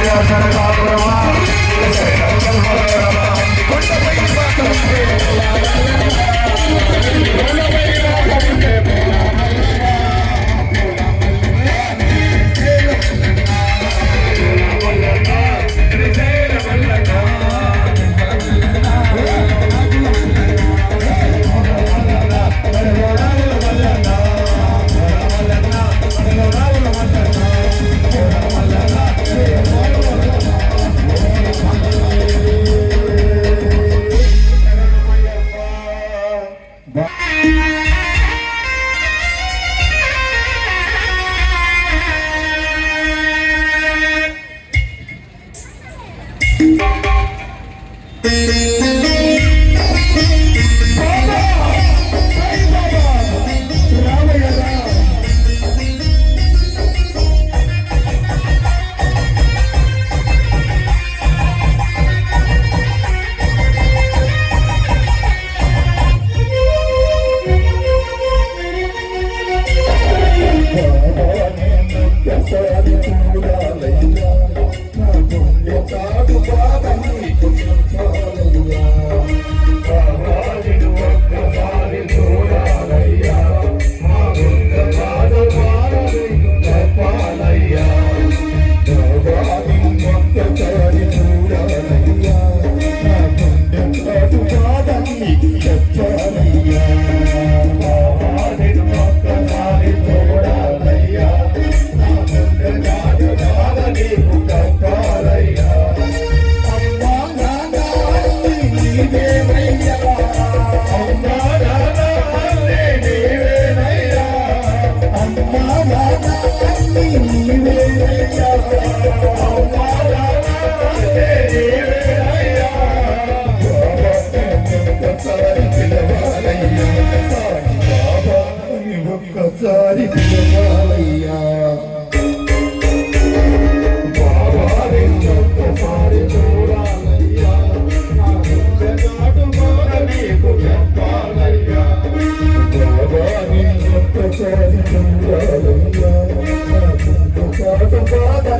I'm gonna talk for a while.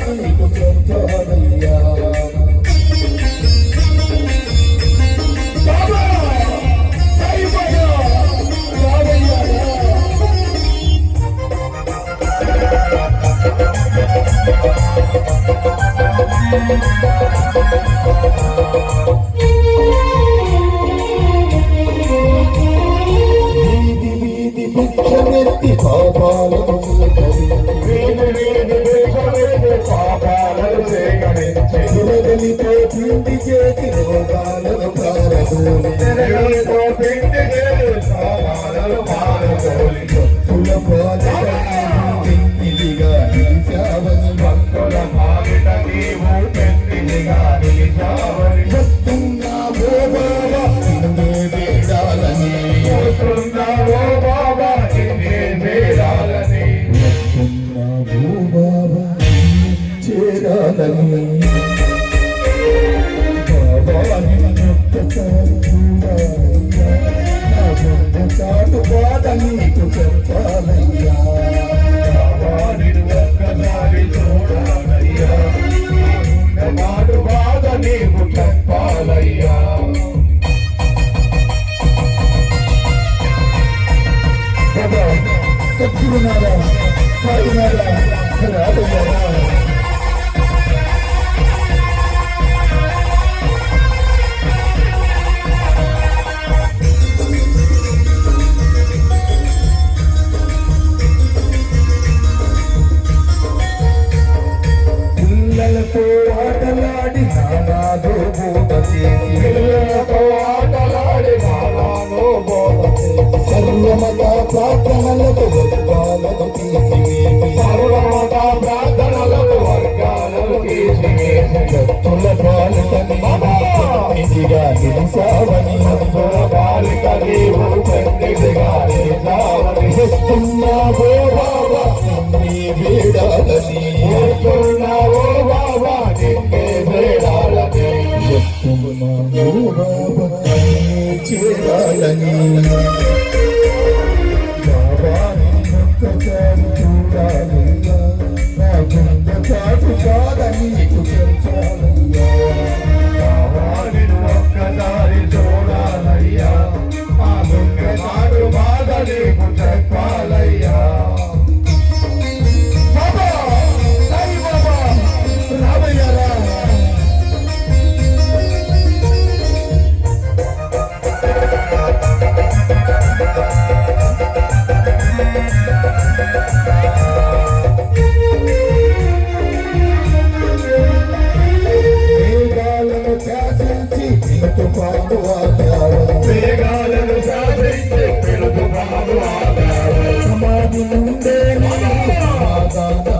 బాధ నీకు తిరగలితో పిండి చేసి రోగాలను పారదోలి భక్తుల పాదగా పెన్నిదిగా నిలిచావని చేరాలని బాబా నిన్నొక్కసారి చూడాలయ్యా నా గుండె చాటు బాధ నీకు చెప్పాలయ్యా చెప్పాలయ్యా బాబా సద్గురునారా సాయినారా రాదయ్యారా పిల్లలతో ఆటలాడి నానాదో బోధ చేసి పిల్లలతో ఆటలాడి నానాను బోధ చేసి సర్వమత ప్రార్థనలతో వర్గాలను తీసివేసి. సర్వమత ప్రార్థనలకు వర్గాలను తీసివేసి. భక్తుల పాలితని నిధిగా నిలిసావని బాలిక నీవు పెద్దదిగా నిలిచావని. వస్తున్నావో బాబా నీ వేడాలని. చేస్తున్నావో వస్తున్నావో I'm Bunda, Bunda, Bunda,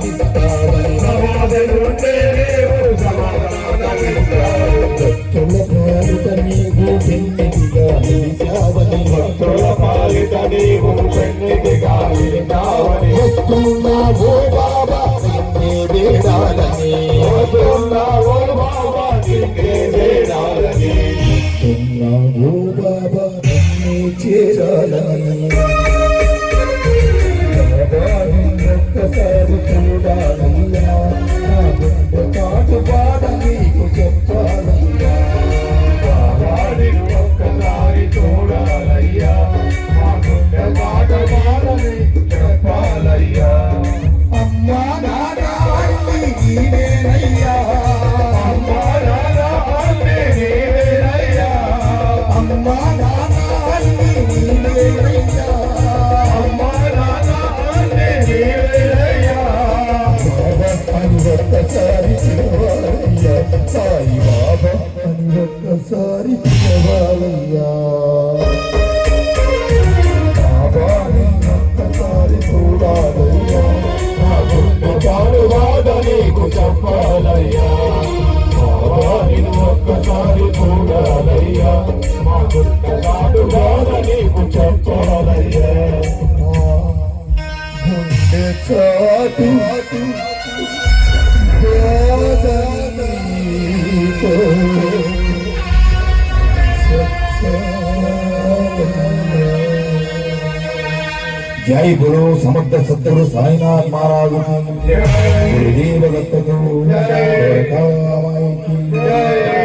జై గురు సమర్థ సద్గురు సాయినాథ్ మహారాజు.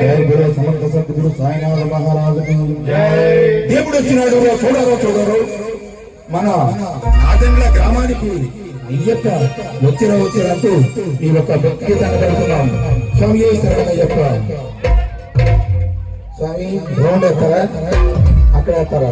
జై గురు సమర్థ సద్గురు సాయినాథ్ మహారాజు దేవుడు వచ్చినాడు చూడరు చూడరు. మన నాదండ్ల గ్రామానికి అయ్యప్ప వచ్చిన వచ్చినంటూ ఈ యొక్క భక్తి కనబడుతున్నాం. స్వామి శరణయ్యప్ప స్వామి అక్కడ